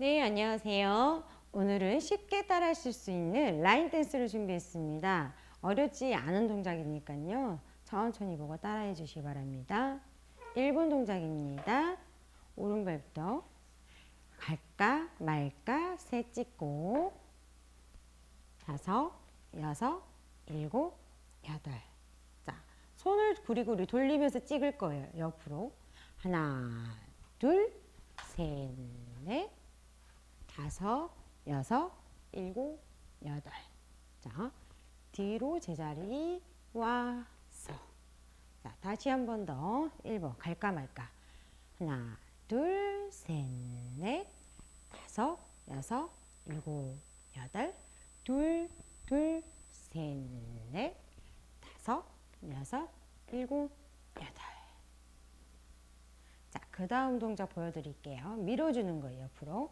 네, 안녕하세요. 오늘은 쉽게 따라하실 수 있는 라인 댄스를 준비했습니다. 어렵지 않은 동작이니까요. 천천히 보고 따라해 주시기 바랍니다. 1분 동작입니다. 오른발부터 갈까 말까 세 찍고 다섯, 여섯, 일곱, 여덟. 자, 손을 구리구리 돌리면서 찍을 거예요. 옆으로. 하나, 둘, 셋, 넷, 다섯, 여섯, 일곱, 여덟. 자, 뒤로 제자리 와서. 자, 다시 한 번 더. 1번 갈까 말까. 하나, 둘, 셋, 넷, 다섯, 여섯, 일곱, 여덟. 둘, 둘, 셋, 넷, 다섯, 여섯, 일곱, 여덟. 자, 그 다음 동작 보여드릴게요. 밀어주는 거예요, 옆으로.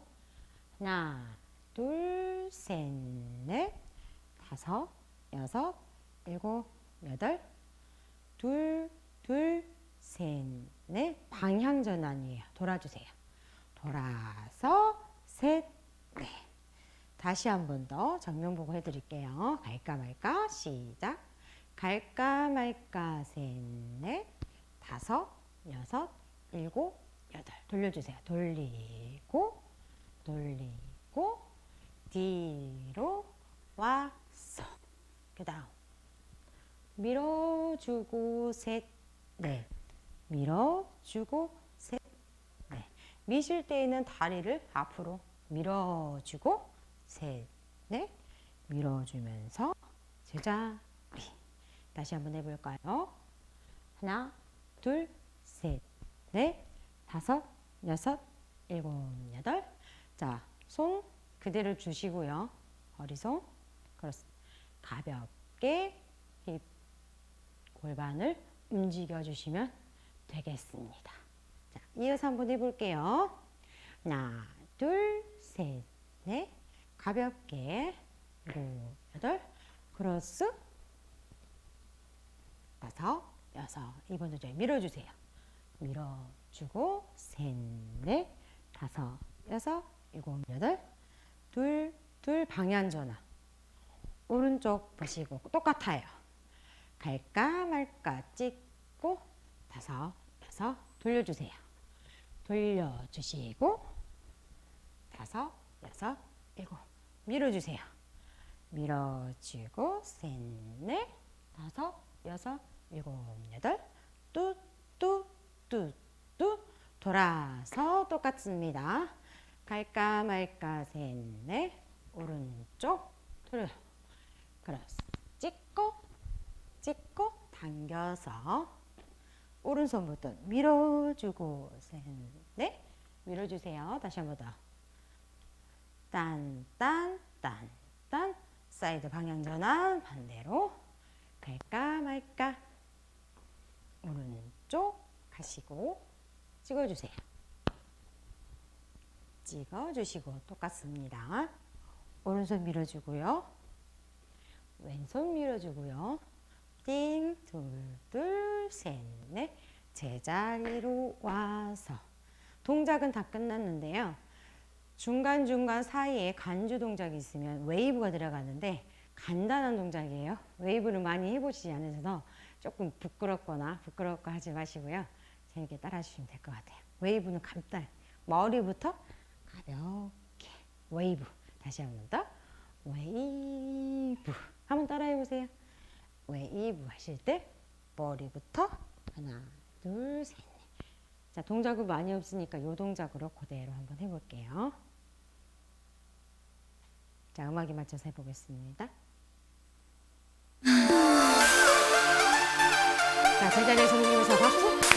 하나, 둘, 셋, 넷, 다섯, 여섯, 일곱, 여덟. 둘, 둘, 셋, 넷. 방향 전환이에요. 돌아주세요. 돌아서, 셋, 넷. 다시 한 번 더 정면 보고 해드릴게요. 갈까 말까 시작. 갈까 말까 셋, 넷, 다섯, 여섯, 일곱, 여덟. 돌려주세요. 돌리고, 돌리고, 뒤로 와서. 그 다음. 밀어주고, 셋, 넷. 밀어주고, 셋, 넷. 미실 때에는 다리를 앞으로 밀어주고, 셋, 넷. 밀어주면서 제자리. 다시 한번 해볼까요? 하나, 둘, 셋, 넷, 다섯, 여섯, 일곱, 여덟. 자, 손 그대로 주시고요. 허리손. 그렇습니다. 가볍게 힙 골반을 움직여 주시면 되겠습니다. 자, 이어서 한번 해볼게요. 하나, 둘, 셋, 넷. 가볍게 일곱, 여덟. 크로스. 다섯, 여섯. 이번 도저히 밀어주세요. 밀어주고 셋, 넷, 다섯, 여섯, 일곱, 여덟. 둘, 둘 방향 전환. 오른쪽 보시고 똑같아요. 갈까 말까 찍고 다섯, 여섯 돌려주세요. 돌려주시고 다섯, 여섯, 일곱 밀어주세요. 밀어주고 셋, 넷, 다섯, 여섯, 일곱, 여덟 뚜 뚜 뚜 뚜 돌아서 똑같습니다. 갈까 말까 셋, 넷 오른쪽 돌려 그렇습 찍고 찍고 당겨서 오른손부터 밀어주고 셋, 넷 밀어주세요. 다시 한번 더. 딴, 딴, 딴, 딴. 사이드 방향 전환 반대로 갈까 말까. 오른쪽 가시고 찍어주세요. 찍어주시고 똑같습니다. 오른손 밀어주고요. 왼손 밀어주고요. 띵, 둘, 둘, 셋, 넷. 제자리로 와서. 동작은 다 끝났는데요. 중간중간 사이에 간주 동작이 있으면 웨이브가 들어가는데 간단한 동작이에요. 웨이브를 많이 해보시지 않으셔서 조금 부끄럽거나 부끄럽고 하지 마시고요. 재밌게 따라 주시면 될 것 같아요. 웨이브는 간단. 머리부터 가볍게 웨이브. 다시 한 번 더. 웨이브. 한번 따라해 보세요. 웨이브 하실 때 머리부터 하나, 둘, 셋, 넷. 자, 동작이 많이 없으니까 이 동작으로 그대로 한번 해볼게요. 자, 음악에 맞춰서 해보겠습니다. 자, 제자리에 정리해서 박수.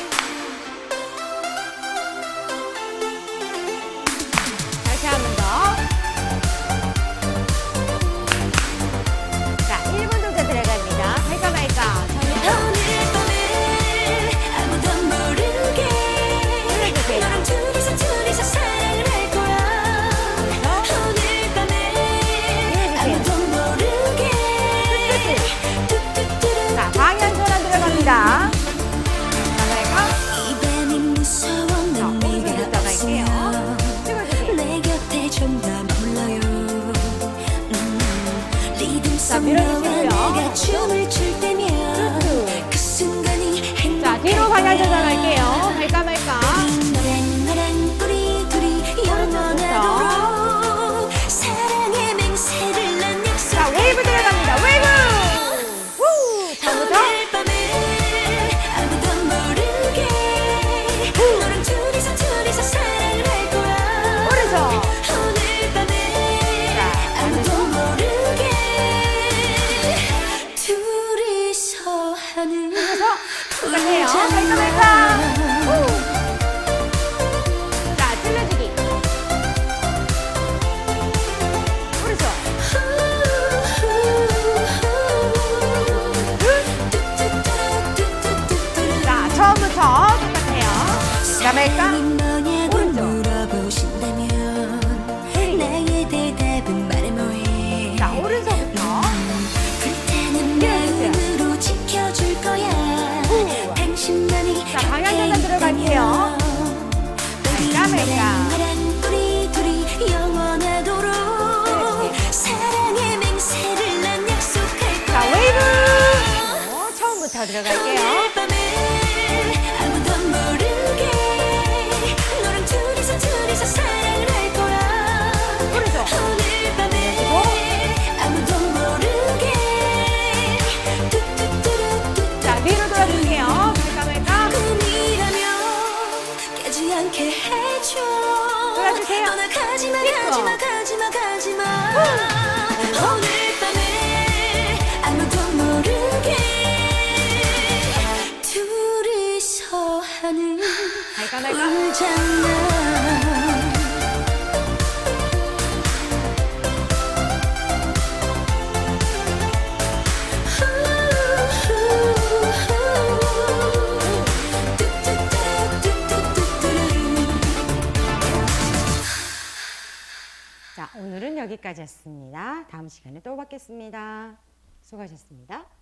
똑같아요. 발가발가. 처음부터 똑같아요. 발가발가. 더 들어갈게요. 여기까지였습니다. 다음 시간에 또 뵙겠습니다. 수고하셨습니다.